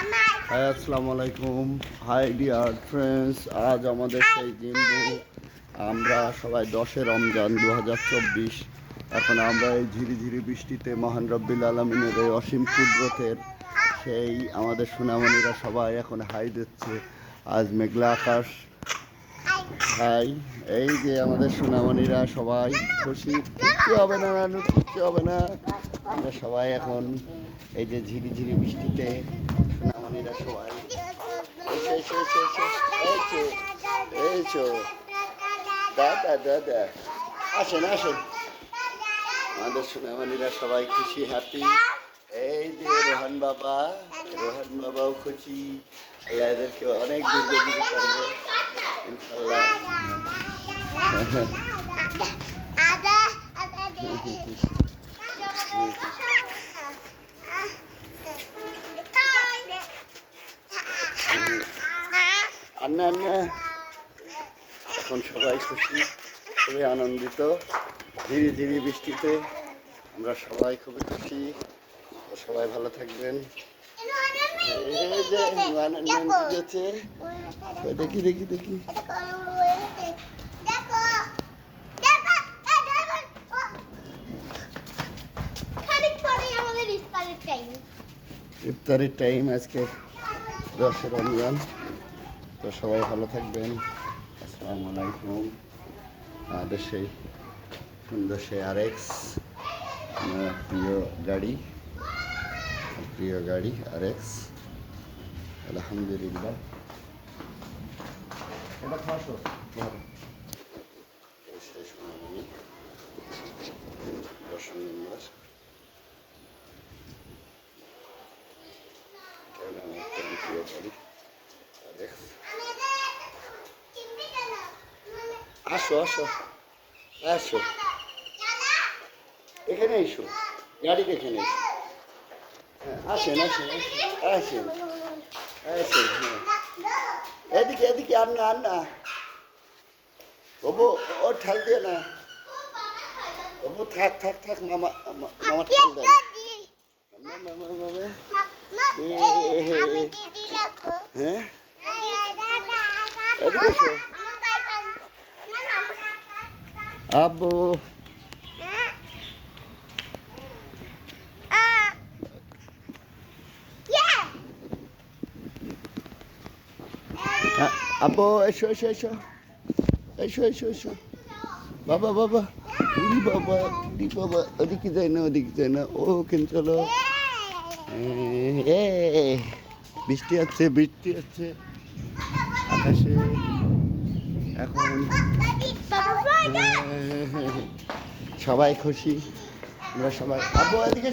High আসসালামু আলাইকুম। High dear friends আজ আমাদের সেই জিম্বু আমরা সবাই দশে রমজান দু হাজার চব্বিশ। এখন আমরা এই ঝিরি ঝিরি বৃষ্টিতে মহান রব্বিল আলমিনের এই অসীম কুদরতের সেই আমাদের সোনামণিরা সবাই এখন হাই দিচ্ছে। আজ মেঘলা আকাশ। হাই। এই যে আমাদের সোনামণিরা সবাই খুশি। কিচ্ছু হবে না কিচ্ছু হবে না। আমরা সবাই এখন এই যে ঝিরি ঝিরি বৃষ্টিতে সোনামণিরা সবাই এই চো দাদা দাদা আসেন আসেন আমাদের সোনামণিরা সবাই খুশি হ্যাপি এই যে রোহান বাবা রোহান বাবাও খুশি এদেরকে অনেক দূর দিতে পারবে ইনশাল্লাহ আন্না আন্না এখন সবাই খুশি, খুবই আনন্দিত। ধীরে ধীরে বৃষ্টিতে আমরা সবাই খুবই খুশি। সবাই ভালো থাকবেন। দেখি দেখি দেখি। ইফতারের টাইম আজকে দশ রমজান। তো সবাই ভালো থাকবেন। আসসালামু আলাইকুম। আমাদের সেই সুন্দর সেই আর এক্স প্রিয় গাড়ি প্রিয় গাড়ি আর এক্স আলহামদুলিল্লাহ। এটা সেই সোনামণি দশ নম্বর এটা আমার একটা প্রিয় গাড়ি আর এক্স আসো আসো আসো। এখানে এসো গাড়ির এখানে এসো। হ্যাঁ আসেন আসেন আসেন আসেন হ্যাঁ। এদিকে এদিকে আন্না আন্না বাবু ও ঠাল দিয়ে না। বাবু থাক থাক থাক মামা মামা ঠাল মামা হ্যাঁ? এদিকে আব্বু। আব্বু, এসো এসো এসো। এসো এসো এসো। বাবা বাবা। উরি বাবা উরি বাবা। ওদিকে যাই না, ওদিকে যাই না। ও কেন চলো। এ বৃষ্টি আছে বৃষ্টি আছে আকাশে। এখন সবাই খুশি আমরা সবাই আব্বু এদিকে